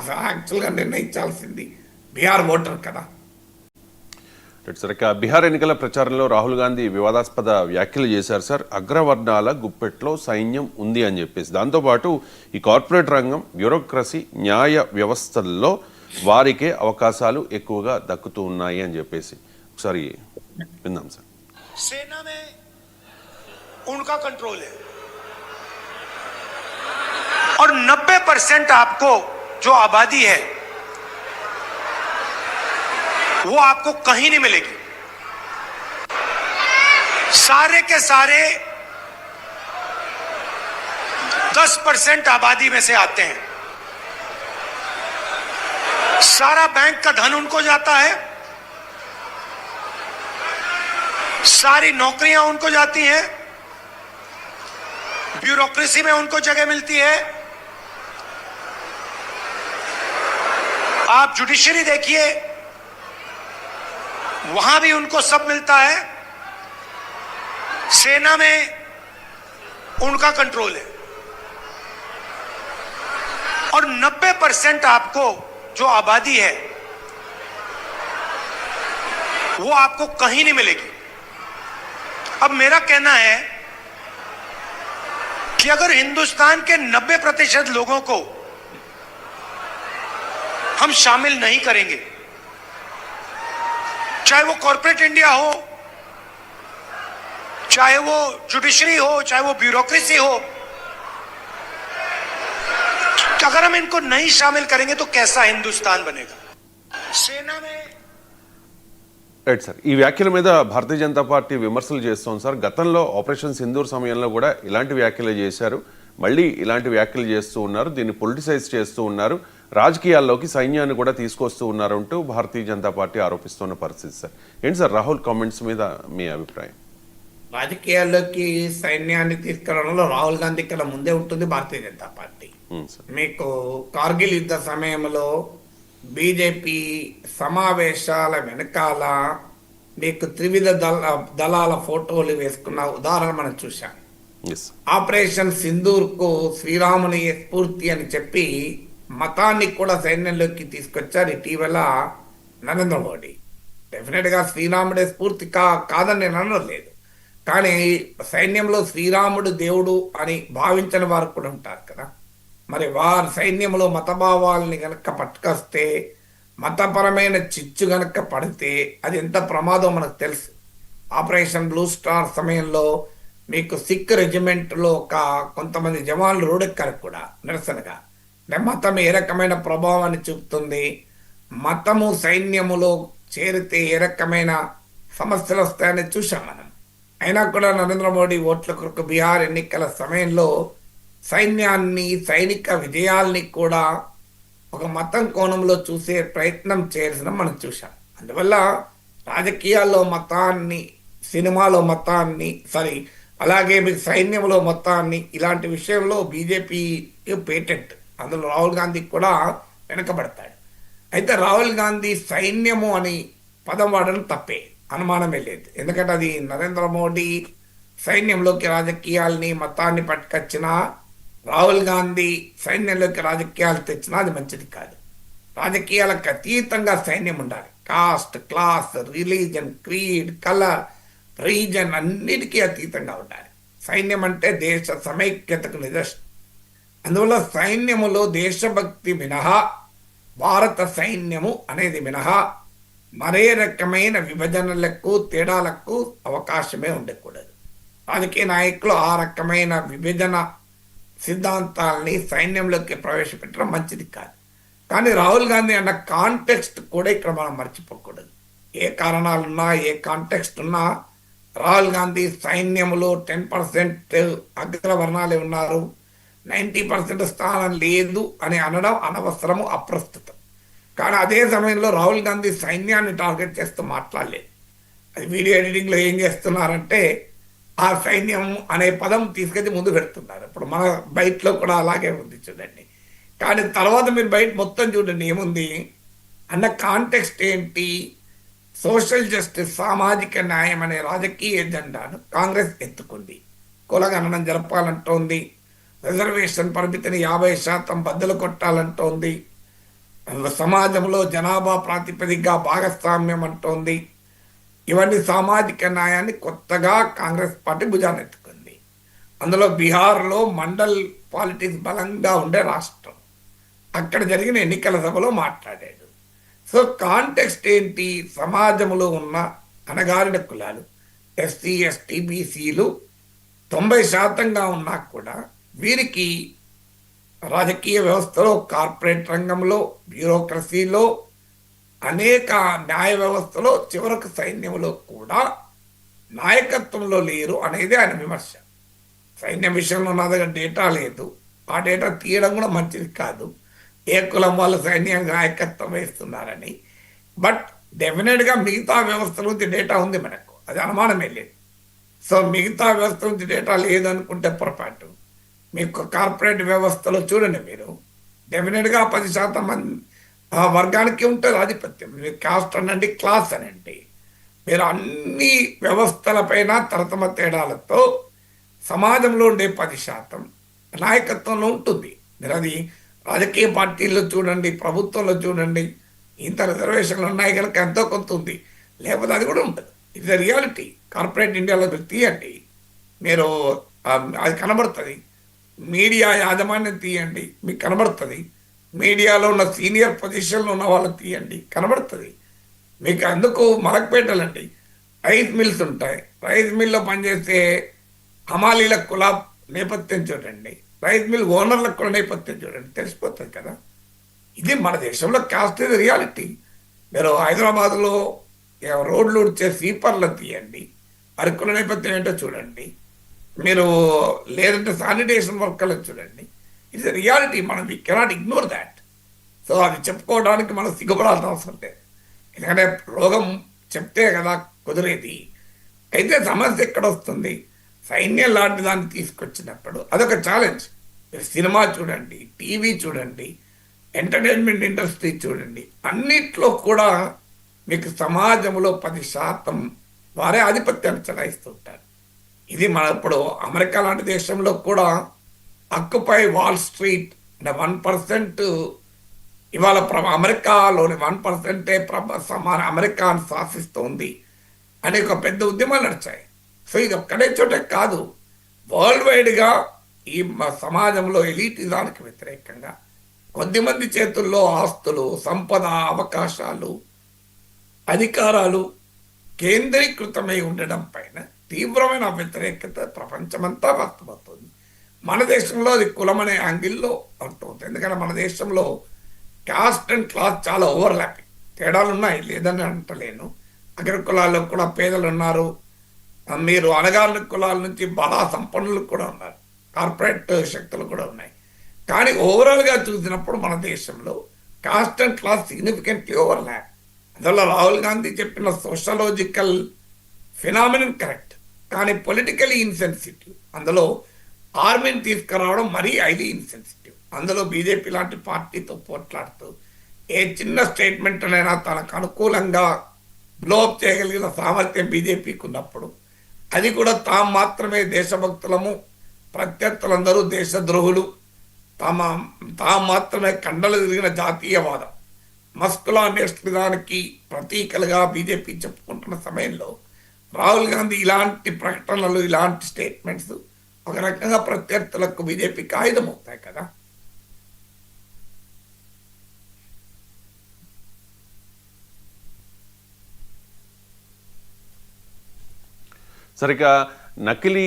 అసలు యాక్చువల్గా నిర్ణయించాల్సింది బీహార్ ఓటర్ కదా రైట్ సార్ ఇక బీహార్ ఎన్నికల ప్రచారంలో రాహుల్ గాంధీ వివాదాస్పద వ్యాఖ్యలు చేశారు సార్ అగ్రవర్ణాల గుప్పెట్లో సైన్యం ఉంది అని చెప్పేసి దాంతోపాటు ఈ కార్పొరేట్ రంగం బ్యూరోక్రసీ న్యాయ వ్యవస్థల్లో వారికే అవకాశాలు ఎక్కువగా దక్కుతూ ఉన్నాయి అని చెప్పేసి ఒకసారి విందాం సార్ सेना में उनका कंट्रोल है और 90 परसेंट आपको जो आबादी है, वो आपको कहीं नहीं मिलेगी। सारे के सारे 10 परसेंट आबादी में से आते हैं। सारा बैंक का धन उनको जाता है। सारी नौकरियाँ उनको जाती हैं। ब्यूरोक्रेसी में उनको जगह मिलती है। आप जुडिशरी देखिए, वहाँ भी उनको सब मिलता है। सेना में उनका कंट्रोल है। और 90 परसेंट आपको जो आबादी है, वो आपको कहीं नहीं मिलेगी। अब मेरा कहना है कि अगर हिंदुस्तान के 90 प्रतिशत लोगों को हम शामिल नहीं करेंगे चाहे वो कॉरपोरेट इंडिया हो चाहे वो जुडिशरी हो चाहे वो ब्यूरोक्रेसी हो तो अगर हम इनको नहीं शामिल करेंगे तो कैसा हिंदुस्तान बनेगा सेना में రైట్ సార్ ఈ వ్యాఖ్యల మీద భారతీయ జనతా పార్టీ విమర్శలు చేస్తోంది సార్ గతంలో ఆపరేషన్ సింధూర్ సమయంలో కూడా ఇలాంటి వ్యాఖ్యలు చేశారు మళ్ళీ ఇలాంటి వ్యాఖ్యలు చేస్తూ ఉన్నారు దీన్ని పొలిటిసైజ్ చేస్తూ ఉన్నారు రాజకీయాల్లోకి సైన్యాన్ని కూడా తీసుకొస్తూ ఉన్నారు అంటూ భారతీయ జనతా పార్టీ ఆరోపిస్తున్న పరిస్థితి సార్. ఏంటి సార్ రాహుల్ కామెంట్స్ మీద మీ అభిప్రాయం? రాజకీయాల్లోకి సైన్యాన్ని తీసుకురావడంలో రాహుల్ గాంధీ కన్నా ముందే ఉంటుంది భారతీయ జనతా పార్టీ. మీకు కార్గిల్ యుద్ధ సమయంలో బీజేపీ సమావేశాల వెనకాల మీకు త్రివిధ దళ దళాల ఫోటోలు వేసుకున్న ఉదాహరణ మనం చూసాం ఎస్ ఆపరేషన్ సింధూర్కు శ్రీరాముని స్ఫూర్తి అని చెప్పి మతాన్ని కూడా సైన్యంలోకి తీసుకొచ్చారు ఇటీవల నరేంద్ర మోడీ. డెఫినెట్గా శ్రీరాముడే స్ఫూర్తి కా కాదని నేను అనలేదు కానీ సైన్యంలో శ్రీరాముడు దేవుడు అని భావించిన వారు కూడా ఉంటారు కదా. మరి వారి సైన్యంలో మతభావాల్ని గనక పట్టుకొస్తే మతపరమైన చిచ్చు గనక పడితే అది ఎంత ప్రమాదం మనకు తెలుసు. ఆపరేషన్ బ్లూ స్టార్ సమయంలో మీకు సిక్ రెజిమెంట్లో ఒక కొంతమంది జవాన్లు రోడెక్కారు కూడా నిరసనగా. మతం ఏ రకమైన ప్రభావాన్ని చూపుతుంది? మతము సైన్యములో చేరితే ఏ రకమైన సమస్యలు వస్తాయని చూసాం మనం. అయినా కూడా నరేంద్ర మోడీ ఓట్ల కొరకు బీహార్ ఎన్నికల సమయంలో సైన్యాన్ని సైనిక విజయాల్ని కూడా ఒక మతం కోణంలో చూసే ప్రయత్నం చేయాల్సిన మనం చూసాం అందువల్ల రాజకీయాల్లో మతాన్ని సినిమాలో మతాన్ని సారీ అలాగే మీకు సైన్యంలో మతాన్ని ఇలాంటి విషయంలో బీజేపీ పేటెంట్. అందులో రాహుల్ గాంధీ కూడా వెనకబడతాడు. అయితే రాహుల్ గాంధీ సైన్యము అని పదం వాడడం తప్పే అనుమానమే లేదు. ఎందుకంటే అది నరేంద్ర మోడీ సైన్యంలోకి రాజకీయాల్ని మతాన్ని పట్టుకొచ్చినా రాహుల్ గాంధీ సైన్యంలోకి రాజకీయాలు తెచ్చినా అది మంచిది కాదు. రాజకీయాలకు అతీతంగా సైన్యం ఉండాలి. Caste class religion creed colour region అన్నిటికీ అతీతంగా ఉండాలి. సైన్యం అంటే దేశ సమైక్యతకు నిదర్శనం. అందువల్ల సైన్యములో దేశభక్తి మినహా భారత సైన్యము అనేది మినహా మరే రకమైన విభజనలకు తేడాలకు అవకాశమే ఉండకూడదు. రాజకీయ నాయకులు ఆ రకమైన విభజన సిద్ధాంతాలని సైన్యంలోకి ప్రవేశపెట్టడం మంచిది కాదు. కానీ రాహుల్ గాంధీ అన్న కాంటెక్స్ట్ కూడా ఇక్కడ మనం మర్చిపోకూడదు. ఏ కారణాలున్నా ఏ కాంటెక్స్ట్ ఉన్నా రాహుల్ గాంధీ సైన్యంలో టెన్ పర్సెంట్ అగ్రవర్ణాలే ఉన్నారు. నైంటీ పర్సెంట్ స్థానం లేదు అని అనడం అనవసరము అప్రస్తుతం. కానీ అదే సమయంలో రాహుల్ గాంధీ సైన్యాన్ని టార్గెట్ చేస్తూ మాట్లాడలేదు అది వీడియో ఎడిటింగ్లో ఏం చేస్తున్నారంటే ఆ సైన్యం అనే పదం తీసుకెళ్ళి ముందు పెడుతున్నారు. ఇప్పుడు మన బయటలో కూడా అలాగే ఉంది చూడండి. కానీ తర్వాత మీరు బయట మొత్తం చూడండి ఏముంది? అన్న కాంటెక్స్ట్ ఏంటి? సోషల్ జస్టిస్ సామాజిక న్యాయం అనే రాజకీయ ఎజెండాను కాంగ్రెస్ ఎత్తుకుంది. కులగణనం జరపాలంటోంది. రిజర్వేషన్ పరిమితిని యాభై శాతం బద్దలు కొట్టాలంటోంది. సమాజంలో జనాభా ప్రాతిపదికగా భాగస్వామ్యం అంటోంది. ఇవన్నీ సామాజిక న్యాయాన్ని కొత్తగా కాంగ్రెస్ పార్టీ భుజానెత్తుకుంది. అందులో బీహార్లో మండల్ పాలిటిక్స్ బలంగా ఉండే రాష్ట్రం. అక్కడ జరిగిన ఎన్నికల సభలో మాట్లాడాడు. సో కాంటెక్స్ట్ ఏంటి? సమాజంలో ఉన్న అణగారిన కులాలు ఎస్సీ ఎస్టీ బీసీలు తొంభై శాతంగా ఉన్నా కూడా వీరికి రాజకీయ వ్యవస్థలో కార్పొరేట్ రంగంలో బ్యూరోక్రసీలో అనేక న్యాయ వ్యవస్థలో చివరకు సైన్యంలో కూడా నాయకత్వంలో లేరు అనేది ఆయన విమర్శ. సైన్యం విషయంలో నా దగ్గర డేటా లేదు. ఆ డేటా తీయడం కూడా మంచిది కాదు. ఏ కులం వాళ్ళు సైన్యం నాయకత్వం వేస్తున్నారని. బట్ డెఫినెట్గా మిగతా వ్యవస్థలో నుంచి డేటా ఉంది మనకు. అది అనుమానమే లేదు. సో మిగతా వ్యవస్థ నుంచి డేటా లేదనుకుంటే పొరపాటు. మీకు కార్పొరేట్ వ్యవస్థలో చూడండి మీరు. డెఫినెట్గా పది శాతం మంది ఆ వర్గానికి ఉంటుంది ఆధిపత్యం. మీరు కాస్ట్ అనండి క్లాస్ అనండి. మీరు అన్ని వ్యవస్థలపైన తరతమ తేడాలతో సమాజంలో ఉండే పది శాతం నాయకత్వంలో ఉంటుంది. మీరు అది రాజకీయ పార్టీల్లో చూడండి ప్రభుత్వంలో చూడండి ఇంత రిజర్వేషన్లు ఉన్నాయి కనుక ఎంతో కొంత ఉంది. లేకపోతే అది కూడా ఉంటుంది ఇది రియాలిటీ కార్పొరేట్ ఇండియాలో మీరు తీయండి. మీరు అది కనబడుతుంది. మీడియా యాజమాన్యం తీయండి మీకు కనబడుతుంది. మీడియాలో ఉన్న సీనియర్ పొజిషన్లో ఉన్న వాళ్ళకి తీయండి కనబడుతుంది. మీకు అందుకు మలక్పేటలండి. రైస్ మిల్స్ ఉంటాయి. రైస్ మిల్లో పనిచేసే హమాలీల కుల నేపథ్యం చూడండి. రైస్ మిల్ ఓనర్లకు కూడా నేపథ్యం చూడండి. తెలిసిపోతుంది కదా. ఇది మన దేశంలో కాస్ట్ ఇది రియాలిటీ. మీరు హైదరాబాద్లో రోడ్లు ఉడిచే స్వీపర్లు తీయండి. అరకుల నేపథ్యం ఏంటో చూడండి. మీరు లేదంటే శానిటేషన్ వర్కర్లను చూడండి. ఇట్స్ రియాలిటీ మనం we cannot ignore that so అది చెప్పుకోవడానికి మనం సిగ్గుపడాల్సిన అవసరం లేదు. ఎందుకంటే రోగం చెప్తే కదా కుదిరేది. అయితే సమస్య ఎక్కడ వస్తుంది? సైన్యం లాంటి దాన్ని తీసుకొచ్చినప్పుడు అదొక ఛాలెంజ్ మీరు సినిమా చూడండి టీవీ చూడండి ఎంటర్టైన్మెంట్ ఇండస్ట్రీ చూడండి. అన్నిట్లో కూడా మీకు సమాజంలో పది శాతం వారే ఆధిపత్యాన్ని చెలాయిస్తుంటారు ఇది మన ఇప్పుడు అమెరికా లాంటి దేశంలో కూడా అక్కుపై వాల్ స్ట్రీట్ అంటే వన్ పర్సెంట్ ఇవాళ అమెరికాలోని వన్ పర్సెంటే ప్రభ సమాన అమెరికాను శాసిస్తోంది అనే ఒక పెద్ద ఉద్యమాలు నడిచాయి. సో ఇది ఒక్కడే చోటే కాదు. వరల్డ్ వైడ్గా ఈ సమాజంలో ఎలీటిజానికి వ్యతిరేకంగా కొద్దిమంది చేతుల్లో ఆస్తులు సంపద అవకాశాలు అధికారాలు కేంద్రీకృతమై ఉండడం పైన తీవ్రమైన వ్యతిరేకత ప్రపంచమంతా వ్యక్తమవుతుంది. మన దేశంలో అది కులమనే యాంగిల్లో అవుతుంది ఎందుకంటే మన దేశంలో కాస్ట్ అండ్ క్లాస్ చాలా ఓవర్లాపింగ్ తేడాలు ఉన్నాయి లేదని అంటలేను. అగ్ర కులాల్లో కూడా పేదలు ఉన్నారు. మీరు అనగాన కులాల నుంచి బలా సంపన్నులు కూడా ఉన్నారు. కార్పొరేట్ శక్తులు కూడా ఉన్నాయి. కానీ ఓవరాల్గా చూసినప్పుడు మన దేశంలో caste and class significantly overlap. అందువల్ల రాహుల్ గాంధీ చెప్పిన సోషలాజికల్ ఫినామినన్ కరెక్ట్ కానీ పొలిటికల్ ఇన్సెన్సిటివ్ అందులో ఆర్మీని తీసుకురావడం మరీ హైలీ ఇన్సెన్సిటివ్ అందులో బీజేపీ లాంటి పార్టీతో పోట్లాడుతూ ఏ చిన్న స్టేట్మెంట్ అయినా తనకు అనుకూలంగా బ్లోప్ చేయగలిగిన సామర్థ్యం బీజేపీకి ఉన్నప్పుడు అది కూడా తాము మాత్రమే దేశభక్తులము ప్రత్యర్థులందరూ దేశద్రోహులు తమ తాము మాత్రమే కండలు తిరిగిన జాతీయవాదం. మస్కులా నేషనలిజానికి ప్రతీకలుగా బీజేపీ చెప్పుకుంటున్న సమయంలో రాహుల్ గాంధీ ఇలాంటి ప్రకటనలు ఇలాంటి స్టేట్మెంట్స్ ఒక రకంగా ప్రత్యర్థులకు బీజేపీకి ఆయుధం అవుతాయి కదా. సరిగా నకిలీ